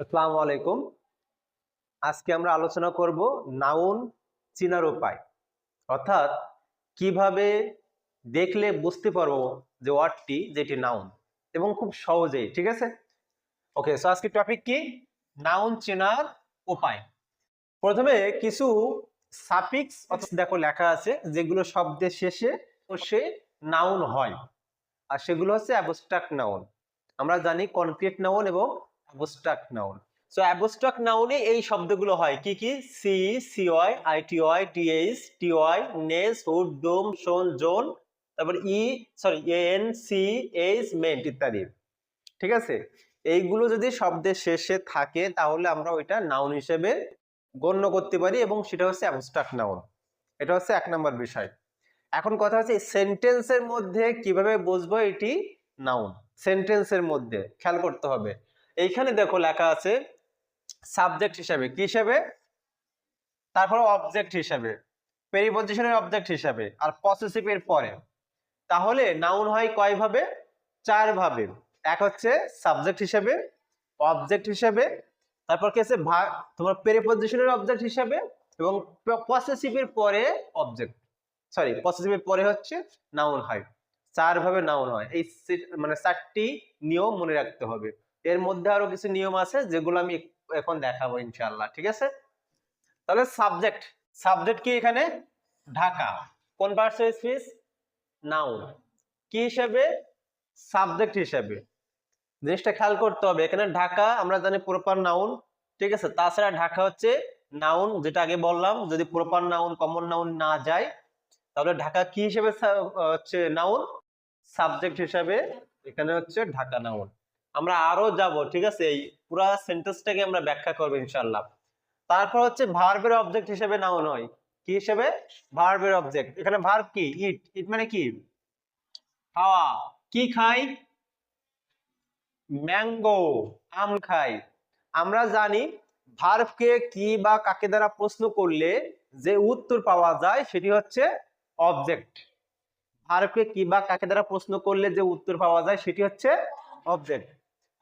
আসসালামু আলাইকুম। আজকে আমরা আলোচনা করব নাউন চিনার উপায়। অর্থাৎ কীভাবে দেখলে বুঝতে পারব যে ওয়ার্ডটি যেটি নাউন এবং খুব সহজেই, ঠিক আছে? ওকে সো আজকে টপিক কি? নাউন চেনার উপায়। প্রথমে কিছু সাফিক্স দেখো লেখা আছে, যেগুলো শব্দের শেষে ও সে নাউন হয়। আর সেগুলো হচ্ছে অ্যাবস্ট্রাক্ট নাউন। আমরা জানি কনক্রিট নাউন এবং অ্যাবস্ট্রাক্ট নাউন। সো অ্যাবস্ট্রাক্ট নাউনে এই শব্দগুলো হয়। কি কি? C C Y I T Y T H T Y ness hood dom sion tion তারপর E sorry N C H ment ইত্যাদি। ঠিক আছে? এইগুলো যদি শব্দের শেষে থাকে, তাহলে আমরা ওইটা নাউন হিসেবে গণ্য করতে পারি এবং সেটা হচ্ছে অ্যাবস্ট্রাক্ট নাউন। এটা হচ্ছে এক নম্বর বিষয়। এখন কথা হচ্ছে সেন্টেন্সের মধ্যে কীভাবে বুঝব এটি নাউন। সেন্টেন্সের মধ্যে। খেয়াল করতে হবে। এইখানে দেখো লেখা আছে সাবজেক্ট হিসাবে। কি হিসাবে? তারপর অবজেক্ট হিসাবে। পেরিপজিশনের অবজেক্ট হিসাবে আর পসেসিভের পরে। তাহলে নাউন হয় কয় ভাবে? চার ভাবে। এক হচ্ছে সাবজেক্ট হিসাবে অবজেক্ট হিসাবে, তারপর কি আছে? ভাগ তোমার পেরিপজিশনের অবজেক্ট হিসাবে এবং পসেসিভের পরে অবজেক্ট সরি পসেসিভের পরে হচ্ছে নাউন হয়। চার ভাবে নাউন হয়। এই মানে চারটি নিয়ম মনে রাখতে হবে। এর মধ্যে আরও কিছু নিয়ম আছে যেগুলো আমি এখন দেখাবো ইনশাআল্লাহ, ঠিক আছে? তাহলে সাবজেক্ট সাবজেক্ট কি এখানে? ঢাকা। কোন স্পিচ নাউন কি হিসাবে? সাবজেক্ট হিসাবে। জিনিসটা খেয়াল করতে হবে, এখানে ঢাকা, আমরা জানি প্রপার নাউন ঠিক আছে? তাছাড়া ঢাকা হচ্ছে নাউন যেটা আগে বললাম, যদি প্রপার নাউন কমন নাউন না যায়, তাহলে ঢাকা কি হিসেবে হচ্ছে নাউন সাবজেক্ট হিসাবে, এখানে হচ্ছে ঢাকা নাউন আমরা আরও যাব, ঠিক আছে? এই পুরো সেন্টেন্সটাকে আমরা ব্যাখ্যা করব ইনশাআল্লাহ। তারপর হচ্ছে ভার্বের অবজেক্ট হিসেবে নাউন হয়। কি হিসেবে? ভার্বের অবজেক্ট এখানে ভার্ব কি? ইট ইট মানে কি? খাওয়া। কি খাই? ম্যাঙ্গো আম খাই। আমরা জানি ভার্বকে কি বা কাকে দ্বারা প্রশ্ন করলে যে উত্তর পাওয়া যায় সেটি হচ্ছে অবজেক্ট ভার্বকে কি বা কাকে দ্বারা প্রশ্ন করলে যে উত্তর পাওয়া যায় সেটি হচ্ছে অবজেক্ট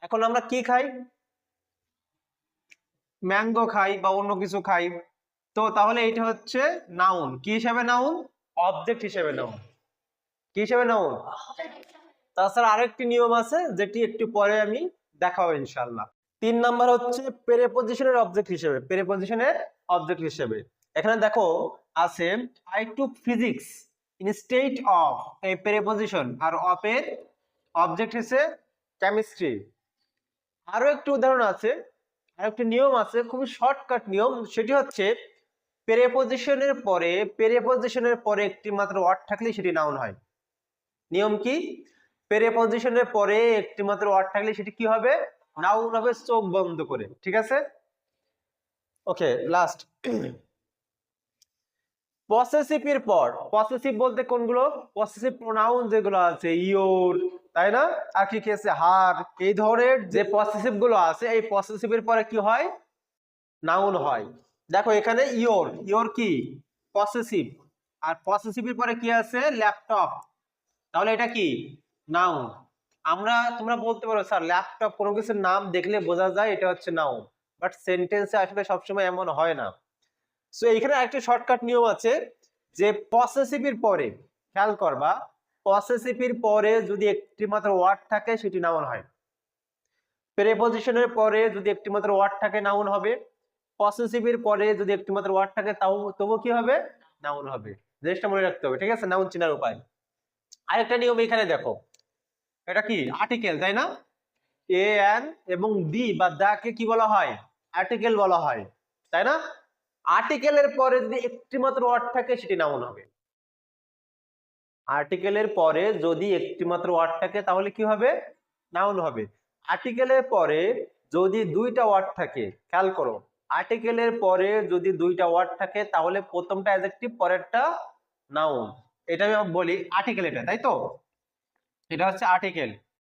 এখন আমরা কি খাই? ম্যাঙ্গো খাই বা অন্য কিছু খাই। তো তাহলে এটা হচ্ছে নাউন কি হিসাবে নাউন অবজেক্ট হিসেবে নাউন কি হিসেবে নাউন তাছাড়া আরেকটি নিয়ম আছে, যেটি একটু পরে আমি দেখাবো ইনশাল্লাহ তিন নাম্বার হচ্ছে পেরেপজিশনের অবজেক্ট হিসেবে। পেরেপজিশনের অবজেক্ট হিসেবে। এখানে দেখো, আছে I to physics in state of এই পেরেপজিশন আর এর অবজেক্ট হিসেবে কেমিস্ট্রি আরও একটি উদাহরণ আছে, আর একটি নিয়ম আছে, খুবই শর্টকাট নিয়ম, সেটি হচ্ছে পেরেপজিশনের পরে পেরেপজিশনের পরে একটি মাত্র ওয়ার্ড থাকলে সেটি নাউন হয়। নিয়ম কি? পেরেপজিশনের পরে একটি মাত্র ওয়ার্ড থাকলে সেটি কি হবে? নাউন হবে, চোখ বন্ধ করে, ঠিক আছে? ওকে লাস্ট পসেসিভ এর পর পসেসিভ বলতে কোনগুলো? পসেসিভ প্রোনাউন যেগুলো আছে ইওর তাই না? আর কি আছে? হার, এই ধরনের যে পসেসিভগুলো আছে, এই পসেসিভের পরে কি হয়? নাউন হয়। দেখো, এখানে ইওর ইওর কি? পসেসিভ আর পসেসিভের পরে কি আছে? ল্যাপটপ তাহলে এটা কি? নাউন আমরা, তোমরা বলতে পারো, স্যার ল্যাপটপ কোনো কিছুর নাম দেখলে বোঝা যায়, এটা হচ্ছে নাউন বাট সেন্টেন্সে আসলে সবসময় এমন হয় না। সো এখানে একটা শর্টকাট নিয়ম আছে, যে পসেসিভের পরে, খেয়াল করবা পসেসিভের পরে যদি একটি মাত্র ওয়ার্ড থাকে, সেটি নাউন হয়। প্রেপোজিশনের পরে যদি একটি মাত্র ওয়ার্ড থাকে, নাউন হবে। পসেসিভের পরে যদি একটি মাত্র ওয়ার্ড থাকে, তাও, তবু কি হবে? নাউন হবে। জিনিসটা মনে রাখতে হবে, ঠিক আছে? নাউন চেনার উপায়। আরেকটা নিয়ম এখানে দেখো। এটা কি? আর্টিকেল, তাই না? এ এন এবং ডি বা দাকে কি বলা হয়? আর্টিকেল বলা হয়। তাই না? আর্টিকেলের পরে যদি একটি মাত্র ওয়ার্ড থাকে, সেটি নাউন হবে। আর্টিকেলের পরে যদি একটি মাত্র ওয়ার্ড থাকে তাহলে কি হবে? নাউন হবে। আর্টিকেলের পরে যদি দুইটা ওয়ার্ড থাকে, খেয়াল করো। আর্টিকেলের পরে যদি দুইটা ওয়ার্ড থাকে, তাহলে প্রথমটা অ্যাডজেক্টিভ পরেরটা নাউন এটা আমি বলি আর্টিকেল এটা, তাই তো? এটা হচ্ছে আর্টিকেল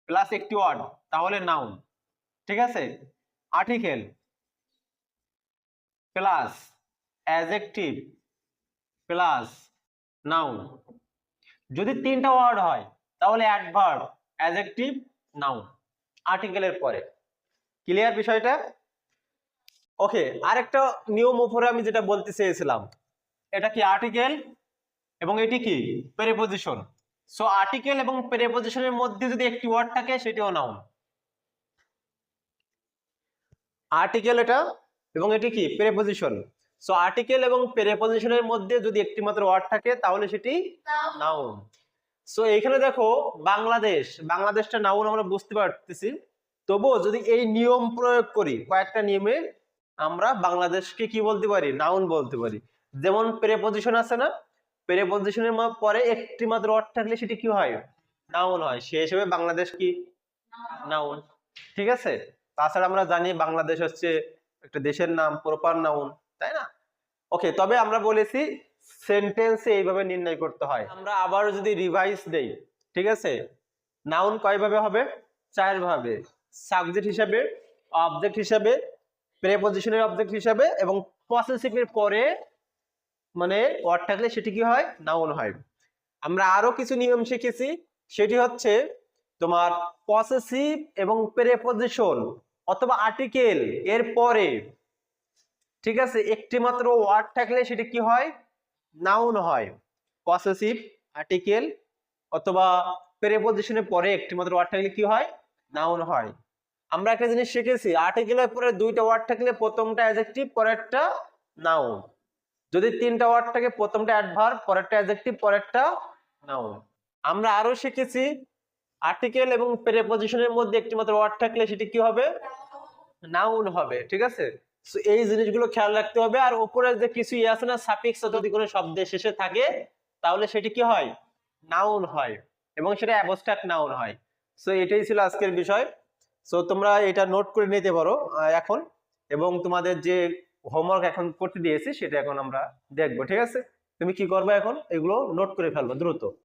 প্লাস একটি ওয়ার্ড তাহলে নাউন ঠিক আছে? Article plus adjective plus noun যদি তিনটা ওয়ার্ড হয়, তাহলে অ্যাডভার্ব অ্যাডজেক্টিভ নাউন আর্টিকেলের পরে। ক্লিয়ার বিষয়টা? ওকে আরেকটা নিয়ম উপরে আমি যেটা বলতে চেয়েছিলাম, এটা কি আর্টিকেল এবং এটি কি? প্রেপোজিশন সো আর্টিকেল এবং প্রেপোজিশনের মধ্যে যদি একটি ওয়ার্ড থাকে, সেটিও নাউন আর্টিকেল এটা এবং এটি কি? প্রেপোজিশন সো আর্টিকেল এবং প্রেপোজিশনের মধ্যে যদি একটি মাত্র ওয়ার্ড থাকে তাহলে সেটি নাউন সো এখানে দেখো বাংলাদেশ বাংলাদেশটা নাউন আমরা বুঝতে পারতেছি। তবুও যদি এই নিয়ম প্রয়োগ করি কয়েকটা নিয়মে আমরা বাংলাদেশকে কি বলতে পারি? নাউন বলতে পারি। যেমন প্রেপোজিশন আছে না প্রেপোজিশনের পরে একটি মাত্র ওয়ার্ড থাকলে সেটি কি হয়? নাউন হয়। সে হিসেবে বাংলাদেশ কি? নাউন ঠিক আছে? তাছাড়া আমরা জানি বাংলাদেশ হচ্ছে একটা দেশের নাম প্রপার নাউন ওকে তবে আমরা বলেছি সেন্টেন্সে এইভাবে নির্ণয় করতে হয়। আমরা আবার যদি রিভাইজ দেই, ঠিক আছে? নাউন কয়ভাবে হবে? চার ভাবে সাবজেক্ট হিসাবে অবজেক্ট হিসাবে প্রেপোজিশনের অবজেক্ট হিসাবে এবং পসেসিভের পরে মানে ওয়ার্ড থাকলে সেটি কি হয়? নাউন হয়। আমরা আরও কিছু নিয়ম শিখেছি। সেটি হচ্ছে তোমার পসেসিভ এবং প্রেপোজিশন অথবা আর্টিকেল এর পরে ঠিক আছে? একটি মাত্র ওয়ার্ড থাকলে সেটি কি হয়? নাউন হয়। পসেসিভ আর্টিকেল অথবা প্রেপোজিশনের পরে একটি মাত্র ওয়ার্ড থাকলে কি হয়? নাউন হয়। আমরা একটা জিনিস শিখেছি আর্টিকেলের পরে দুইটা ওয়ার্ড থাকলে প্রথমটা অ্যাডজেক্টিভ পরেরটা নাউন যদি তিনটা ওয়ার্ড থাকে, প্রথমটা অ্যাডভার্ব পরেরটা অ্যাডজেক্টিভ পরেরটা নাউন আমরা আরও শিখেছি আর্টিকেল এবং প্রেপোজিশনের মধ্যে একটি মাত্র ওয়ার্ড থাকলে সেটি কি হবে? নাউন হবে, ঠিক আছে? এই জিনিসগুলো খেয়াল রাখতে হবে। আর উপরে যে কিছু ইয়ে আছে না সাফিক্স যদি কোনো শব্দের শেষে থাকে, তাহলে সেটি কি হয়? নাউন হয়। এবং সেটা অ্যাবস্ট্রাক্ট নাউন হয়। সো এটাই ছিল আজকের বিষয়। সো তোমরা এটা নোট করে নিতে পারো এখন। এবং তোমাদের যে হোমওয়ার্ক এখন করতে দিয়েছি, সেটা এখন আমরা দেখব, ঠিক আছে? তুমি কি করবে এখন? এগুলো নোট করে ফেলব, দ্রুত।